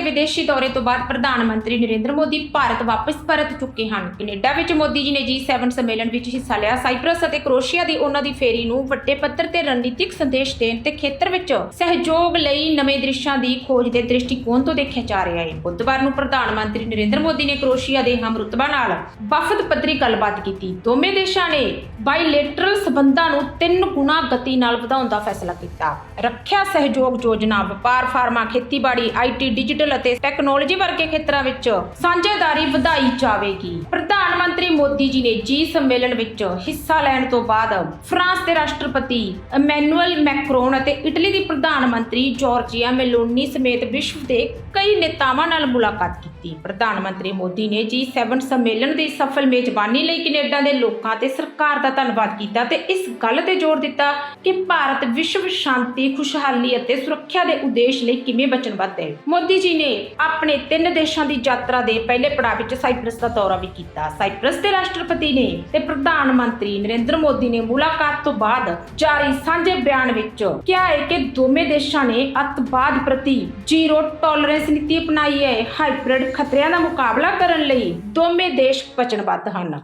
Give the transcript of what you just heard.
ਦੇ ਵਿਦੇਸ਼ੀ ਦੌਰੇ ਤੋਂ ਬਾਅਦ ਪ੍ਰਧਾਨ ਮੰਤਰੀ ਨਰਿੰਦਰ ਮੋਦੀ ਭਾਰਤ ਵਾਪਸ ਪਰਤ ਚੁੱਕੇ ਹਨ। ਕੈਨੇਡਾ ਵਿੱਚ ਮੋਦੀ ਜੀ ਨੇ G7 ਸੰਮੇਲਨ ਵਿੱਚ ਹਿੱਸਾ ਲਿਆ। ਸਾਈਪ੍ਰਸ ਅਤੇ ਕ੍ਰੋਏਸ਼ੀਆ ਦੀ ਉਹਨਾਂ ਦੀ ਫੇਰੀ ਨੂੰ ਵੱਡੇ ਪੱਧਰ ਤੇ ਰਣਨੀਤਿਕ ਸੰਦੇਸ਼ ਦੇਣ ਤੇ ਖੇਤਰ ਵਿੱਚ ਸਹਿਯੋਗ ਲਈ ਨਵੇਂ ਦ੍ਰਿਸ਼ਾਂ ਦੀ ਖੋਜ ਦੇ ਦ੍ਰਿਸ਼ਟੀਕੋਣ ਤੋਂ ਦੇਖਿਆ ਜਾ ਰਿਹਾ ਹੈ। ਬੁੱਧਵਾਰ ਨੂੰ ਪ੍ਰਧਾਨ ਮੰਤਰੀ ਨਰਿੰਦਰ ਮੋਦੀ ਨੇ ਕਰੋਸ਼ੀਆ ਦੇ ਹਮਰੁਤਬਾ ਨਾਲ ਵਫਦ ਪੱਧਰੀ ਗੱਲਬਾਤ ਕੀਤੀ। ਦੋਵੇਂ ਦੇਸ਼ਾਂ ਨੇ ਬਾਇਲੇਟਰਲ ਸਬੰਧਾਂ ਨੂੰ ਤਿੰਨ ਗੁਣਾ ਗਤੀ ਨਾਲ ਵਧਾਉਣ ਦਾ ਫੈਸਲਾ ਕੀਤਾ। ਰੱਖਿਆ ਸਹਿਯੋਗ ਯੋਜਨਾ, ਵਪਾਰ, ਫਾਰਮਾ, ਖੇਤੀਬਾੜੀ ਆਈਟੀ ਡਿਜੀਟਲ ਅਤੇ ਟੈਕਨੋਲੋਜੀ ਵਰਗੇ ਖੇਤਰਾਂ ਵਿੱਚ ਸਾਂਝੇਦਾਰੀ ਵਧਾਈ ਜਾਵੇਗੀ। ਪ੍ਰਧਾਨ ਮੰਤਰੀ ਮੋਦੀ ਜੀ ਨੇ ਜੀ ਸੰਮੇਲਨ ਵਿੱਚ ਹਿੱਸਾ ਲੈਣ ਤੋਂ ਬਾਅਦ ਫਰਾਂਸ ਦੇ ਰਾਸ਼ਟਰਪਤੀ ਇਮੈਨੂਅਲ ਮੈਕਰੋਨ ਅਤੇ ਇਟਲੀ ਦੀ ਪ੍ਰਧਾਨ ਮੰਤਰੀ ਜਾਰਜੀਆ ਮੈਲੋਨੀ ਸਮੇਤ ਵਿਸ਼ਵ ਦੇ ਕਈ ਨੇਤਾਵਾਂ ਨਾਲ ਮੁਲਾਕਾਤ ਕੀਤੀ। ਪ੍ਰਧਾਨ ਮੰਤਰੀ ਮੋਦੀ ਨੇ G7 ਸੰਮੇਲਨ ਦੀ ਸਫਲ ਮੇਜ਼ਬਾਨੀ ਲਈ ਕੈਨੇਡਾ ਦੇ ਲੋਕਾਂ ਤੇ ਸਰਕਾਰ ਦਾ ਧੰਨਵਾਦ ਕੀਤਾ ਤੇ ਇਸ ਗੱਲ ਤੇ ਜ਼ੋਰ ਦਿੱਤਾ ਕਿ ਭਾਰਤ ਵਿਸ਼ਵ ਸ਼ਾਂਤੀ, ਖੁਸ਼ਹਾਲੀ ਅਤੇ ਸੁਰੱਖਿਆ ਦੇ ਉਦੇਸ਼ ਲਈ ਕਿਵੇਂ ਵਚਨਬੱਧ ਹੈ। ਮੋਦੀ ਜੀ ਨੇ ਆਪਣੇ ਤਿੰਨ ਦੇਸ਼ਾਂ ਦੀ ਯਾਤਰਾ ਦੇ ਪਹਿਲੇ ਪੜਾਅ ਵਿੱਚ ਸਾਈਪ੍ਰਸ ਦਾ ਦੌਰਾ ਵੀ ਕੀਤਾ। ਸਾਈਪ੍ਰਸ ਦੇ ਦੇ ਰਾਸ਼ਟਰਪਤੀ ਨੇ ਤੇ ਪ੍ਰਧਾਨ ਮੰਤਰੀ ਨਰਿੰਦਰ ਮੋਦੀ ਨੇ ਮੁਲਾਕਾਤ ਤੋਂ ਬਾਅਦ ਜਾਰੀ ਸਾਂਝੇ ਬਿਆਨ ਵਿੱਚ ਕਿਹਾ ਹੈ ਕਿ ਦੋਵੇਂ ਦੇਸ਼ਾਂ ਨੇ ਅਤਵਾਦ ਪ੍ਰਤੀ ਜ਼ੀਰੋ ਟੋਲਰੈਂਸ ਨੀਤੀ ਅਪਣਾਈ ਹੈ। ਹਾਈਬ੍ਰਿਡ ਖਤਰਿਆਂ ਦਾ ਮੁਕਾਬਲਾ ਕਰਨ ਲਈ ਦੋਵੇਂ ਦੇਸ਼ ਵਚਨਬੱਧ ਹਨ।